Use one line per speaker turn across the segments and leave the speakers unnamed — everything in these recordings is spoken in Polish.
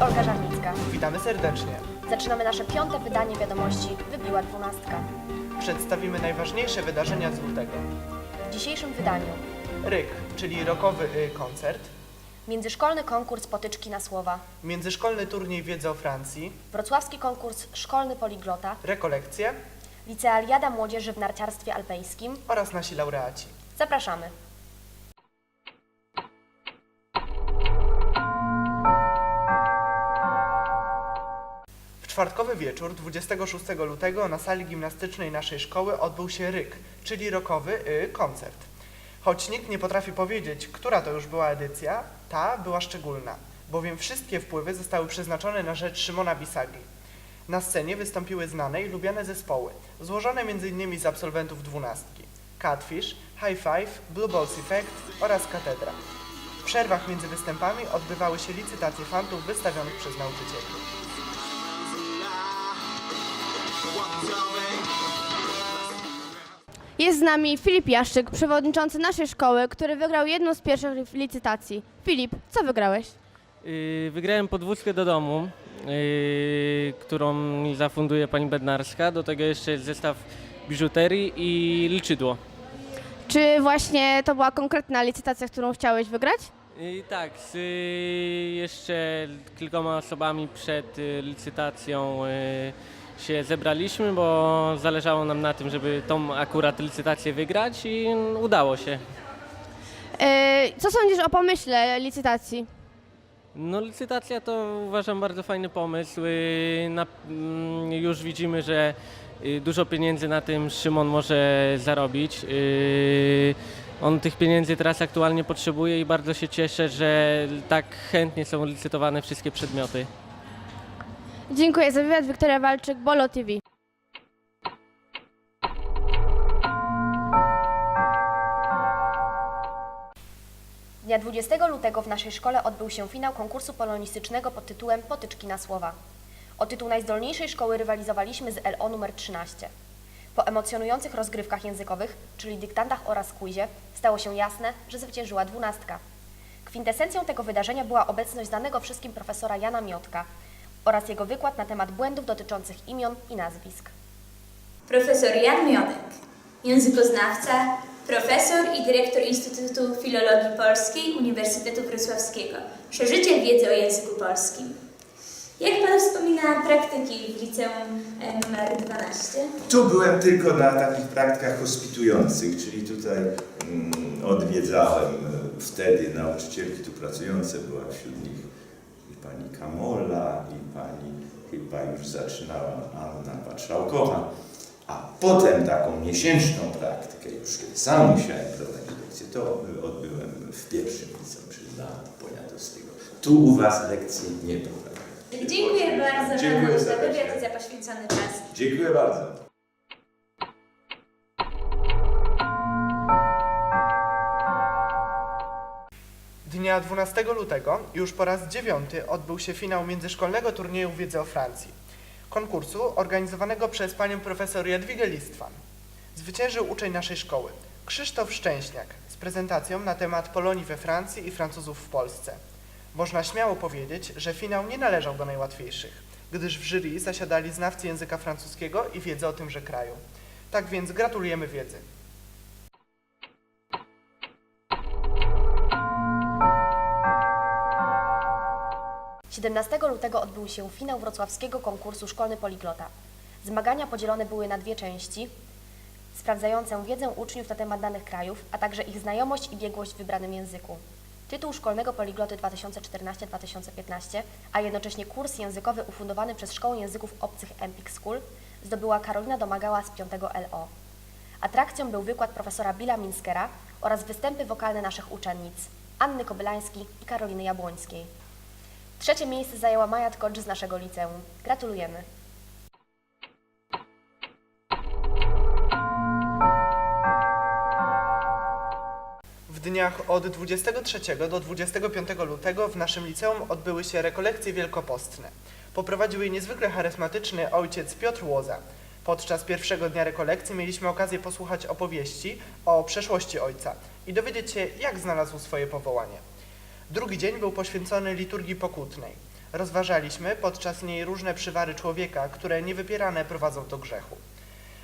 Olga Żarnicka.
Witamy serdecznie.
Zaczynamy nasze piąte wydanie wiadomości Wybiła dwunastka.
Przedstawimy najważniejsze wydarzenia z lutego.
W dzisiejszym wydaniu
RYK, czyli rokowy y, koncert,
międzyszkolny konkurs potyczki na słowa,
międzyszkolny turniej wiedzy o Francji,
wrocławski konkurs szkolny poliglota,
rekolekcje
licealiada młodzieży w narciarstwie alpejskim.
oraz nasi laureaci.
Zapraszamy.
Czwartkowy wieczór 26 lutego na sali gimnastycznej naszej szkoły odbył się RYK, czyli rokowy y, koncert. Choć nikt nie potrafi powiedzieć, która to już była edycja, ta była szczególna, bowiem wszystkie wpływy zostały przeznaczone na rzecz Szymona Bisagi. Na scenie wystąpiły znane i lubiane zespoły, złożone m.in. z absolwentów dwunastki Catfish, High Five, Blue Balls Effect oraz Katedra. W przerwach między występami odbywały się licytacje fantów wystawionych przez nauczycieli.
Jest z nami Filip Jaszczyk, przewodniczący naszej szkoły, który wygrał jedną z pierwszych licytacji. Filip, co wygrałeś?
Yy, Wygrałem podwózkę do domu, yy, którą mi zafunduje pani Bednarska. Do tego jeszcze jest zestaw biżuterii i liczydło.
Czy właśnie to była konkretna licytacja, którą chciałeś wygrać?
Yy, tak, z yy, jeszcze kilkoma osobami przed yy, licytacją yy, się zebraliśmy, bo zależało nam na tym, żeby tą akurat licytację wygrać i udało się.
Yy, co sądzisz o pomyśle licytacji?
No licytacja to uważam bardzo fajny pomysł. Yy, Na, mm, już widzimy, że yy, dużo pieniędzy na tym Szymon może zarobić. Yy, On tych pieniędzy teraz aktualnie potrzebuje i bardzo się cieszę, że tak chętnie są licytowane wszystkie przedmioty.
Dziękuję za wywiad. Wiktoria Walczyk, Bolo TV.
Dnia 20 lutego w naszej szkole odbył się finał konkursu polonistycznego pod tytułem Potyczki na słowa. O tytuł najzdolniejszej szkoły rywalizowaliśmy z LO numer 13. Po emocjonujących rozgrywkach językowych, czyli dyktantach oraz quizie, stało się jasne, że zwyciężyła dwunastka. Kwintesencją tego wydarzenia była obecność znanego wszystkim profesora Jana Miotka oraz jego wykład na temat błędów dotyczących imion i nazwisk.
Profesor Jan Mionek, językoznawca, profesor i dyrektor Instytutu Filologii Polskiej Uniwersytetu Wrocławskiego. Przeżycie wiedzy o języku polskim. Jak Pan wspomina praktyki w liceum numer 12?
Tu byłem tylko na takich praktykach hospitujących, czyli tutaj mm, odwiedzałem e, wtedy nauczycielki tu pracujące, była wśród nich pani Kamola, i pani chyba już zaczynała Anna Patrzałkowa. A potem taką miesięczną praktykę, już kiedy sam musiałem prowadzić lekcje, to odbyłem w pierwszym liceum, czyli na Poniatowskiego. Tu u Was lekcji nie prowadziłem.
Dziękuję bardzo
Dziękuję
za wywiad i za poświęcony czas.
Dziękuję bardzo.
Dnia 12 lutego, już po raz dziewiąty, odbył się finał międzyszkolnego turnieju wiedzy o Francji. Konkursu organizowanego przez panią profesor Jadwigę Listwan. Zwyciężył uczeń naszej szkoły, Krzysztof Szczęśniak, z prezentacją na temat Polonii we Francji i Francuzów w Polsce. Można śmiało powiedzieć, że finał nie należał do najłatwiejszych, gdyż w jury zasiadali znawcy języka francuskiego i wiedzy o tymże kraju. Tak więc gratulujemy wiedzy.
– 17 lutego odbył się finał wrocławskiego konkursu Szkolny Poliglota. Zmagania podzielone były na dwie części, sprawdzające wiedzę uczniów na temat danych krajów, a także ich znajomość i biegłość w wybranym języku. Tytuł Szkolnego Poligloty 2014-2015, a jednocześnie kurs językowy ufundowany przez Szkołę Języków Obcych Empik School zdobyła Karolina Domagała z 5 LO. Atrakcją był wykład profesora Billa Minskera oraz występy wokalne naszych uczennic Anny Kobylańskiej i Karoliny Jabłońskiej. Trzecie miejsce zajęła Maja Tkocz z naszego liceum. Gratulujemy.
W dniach od 23 do 25 lutego w naszym liceum odbyły się rekolekcje wielkopostne. Poprowadził je niezwykle charyzmatyczny ojciec Piotr Łoza. Podczas pierwszego dnia rekolekcji mieliśmy okazję posłuchać opowieści o przeszłości ojca i dowiedzieć się, jak znalazł swoje powołanie. Drugi dzień był poświęcony liturgii pokutnej. Rozważaliśmy podczas niej różne przywary człowieka, które niewypierane prowadzą do grzechu.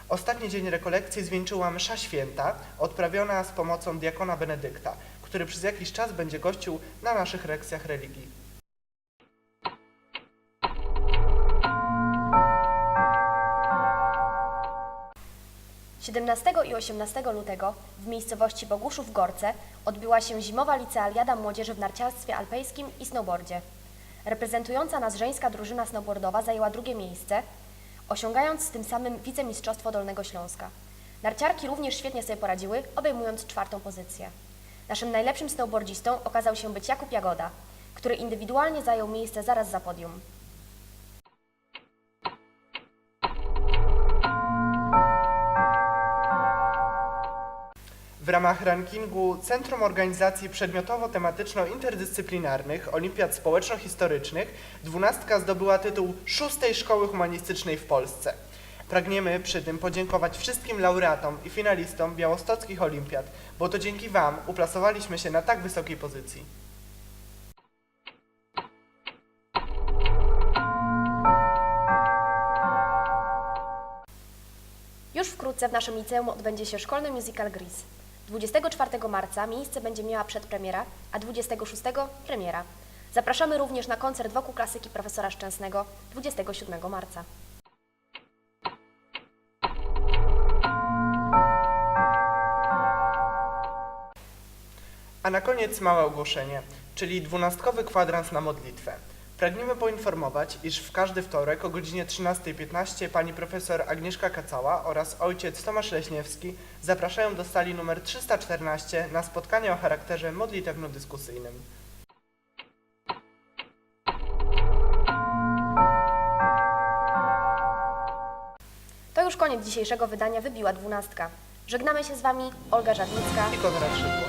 Ostatni dzień rekolekcji zwieńczyła msza święta, odprawiona z pomocą diakona Benedykta, który przez jakiś czas będzie gościł na naszych lekcjach religii.
Siedemnastego i 18 lutego w miejscowości Boguszów Gorce odbyła się zimowa licealiada młodzieży w narciarstwie alpejskim i snowboardzie. Reprezentująca nas żeńska drużyna snowboardowa zajęła drugie miejsce, osiągając tym samym wicemistrzostwo Dolnego Śląska. Narciarki również świetnie sobie poradziły, obejmując czwartą pozycję. Naszym najlepszym snowboardzistą okazał się być Jakub Jagoda, który indywidualnie zajął miejsce zaraz za podium.
W ramach rankingu Centrum Organizacji Przedmiotowo-Tematyczno-Interdyscyplinarnych Olimpiad Społeczno-Historycznych dwunastka zdobyła tytuł szóstej szkoły humanistycznej w Polsce. Pragniemy przy tym podziękować wszystkim laureatom i finalistom białostockich olimpiad, bo to dzięki Wam uplasowaliśmy się na tak wysokiej pozycji.
Już wkrótce w naszym liceum odbędzie się szkolny musical Gris. 24 marca miejsce będzie miała przedpremiera, a 26 premiera. Zapraszamy również na koncert wokół klasyki profesora Szczęsnego 27 marca.
A na koniec małe ogłoszenie, czyli dwunastkowy kwadrans na modlitwę. Pragniemy poinformować, iż w każdy wtorek o godzinie 13.15 pani profesor Agnieszka Kacała oraz ojciec Tomasz Leśniewski zapraszają do sali numer 314 na spotkanie o charakterze modlitewno-dyskusyjnym.
To już koniec dzisiejszego wydania Wybiła Dwunastka. Żegnamy się z Wami Olga Żadnicka
I Konrad Szydło.